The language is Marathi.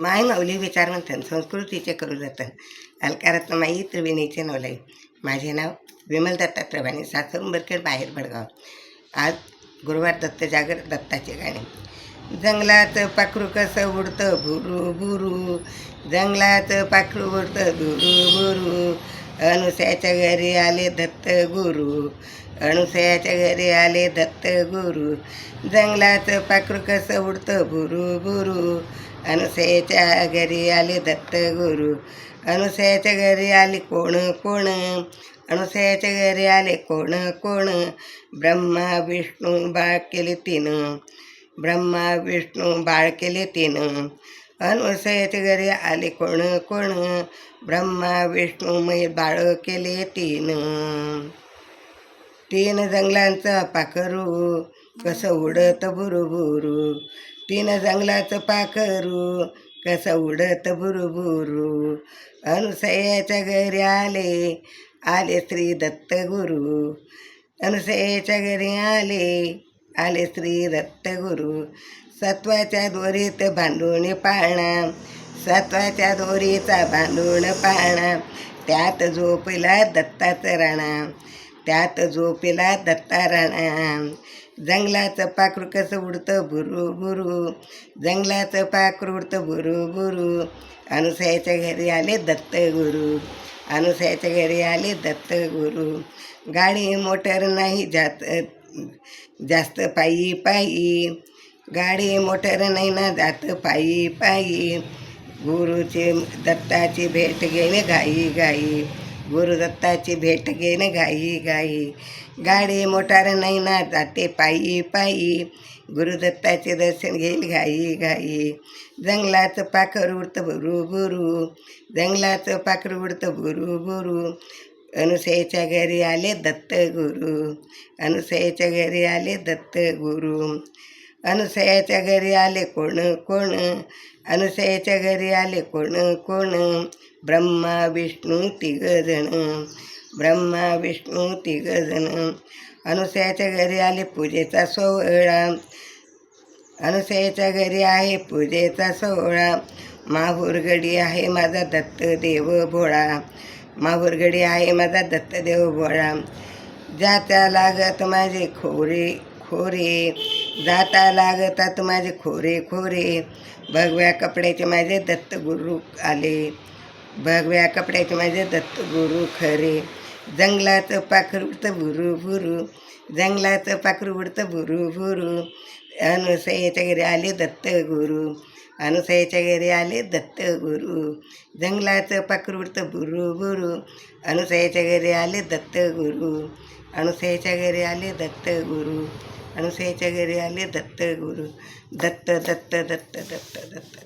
माय माऊली विचार म्हणतात संस्कृतीचे करू जातात अलकारात माई त्रिवेणीचे नवलाई. माझे नाव विमल दत्ता वाणी सासर उंबरखेड बाहेर भडगाव आज गुरुवार दत्त जागर दत्ताचे गाणे. जंगलात पाखरू कसं उडतं भुरू भुरू. जंगलात पाखरू उडतं भुरू भुरू. अनुसयाच्या घरी आले दत्त गुरु. अनुसयाच्या घरी आले दत्त गुरु. जंगलात पाखरू कसं उडतं भुरू भुरू. अनुसयाच्या घरी आले दत्त गुरु अनुसयाच्या घरी आले कोण कोण अनुसयाच्या घरी आले कोण कोण ब्रह्मा विष्णू बाळ केले तिनं ब्रह्मा विष्णू बाळ केले तिनं अनुसयाच्या घरी आले कोण कोण ब्रह्मा विष्णू मै बाळ केले तीन तीन जंगलांचा पाखरू कसं उडत बुरुबुरू तीन जंगलाचं पाखरू कसं उडत बुरुबुरू. अनुसयाच्या घरी आले आले श्री दत्त गुरु अनुसयाच्या घरी आले आले श्री दत्त गुरु सत्वाच्या दोरीत भांडून पाळणा सत्वाच्या दोरीचा भांडून पाळणा. त्यात झोपला दत्ताचं राणा त्यात झोपला दत्ता राणा. जंगलाचं पाखरू कसं उडतं? भुरु बुरू जंगलाचं पाखरू उडतं भुरु बुरू अनुसयाच्या घरी आले दत्त गुरु. अनुसयाच्या घरी आले दत्त गुरु. गाडी मोटर नाही जात जास्त पायी पायी. गाडी मोटर नाही ना जात पायी पायी. गुरुची दत्ताची भेट घेणे घाई घाई. गुरुदत्ताची भेट घेणे घाई घाई. गाडी मोटार नाही ना जाते पायी पायी. गुरुदत्ताचे दर्शन घेईल घाई घाई. जंगलाचं पाखर उडतं गुरु गुरु जंगलाचं पाखर उडतं गुरु गुरु अनुसयाच्या घरी आले दत्त गुरु. अनुसयाच्या घरी आले दत्त गुरु. अनुसयाच्या घरी आले कोण कोण? अनुसयाच्या घरी आले कोण कोण? ब्रह्मा विष्णू तिघजण. ब्रह्मा विष्णू तिघजण. अनुसयाच्या घरी आले पूजेचा सोहळा. अनुसयाच्या घरी आहे पूजेचा सोहळा. माहूरगडी आहे माझा दत्त देव भोळा. माहूरगडी आहे माझा दत्तदेव भोळा. ज्या त्या लागत माझे खोरे खोरे. जाता लागतात माझे खोरे खोरे. भगव्या कपड्याचे माझे दत्त गुरु आले. भगव्या कपड्याचे माझे दत्त गुरु खरे. जंगलाचं पाखरू उडतं भुरू भुरू. जंगलाचं पाखरू उडतं भुरू भुरू. अनुसयाच्या घरी आले दत्तगुरु. अनुसयाच्या घरी आले दत्तगुरु. जंगलाचं पाखरू उडतं भुरू भुरू. अनुसयाच्या घरी आले दत्तगुरु. अनुसयाच्या घरी आले दत्तगुरु. अनुसयाच्या घरी आले दत्त गुरु. दत्त दत्त दत्त दत्त दत्त दत्त.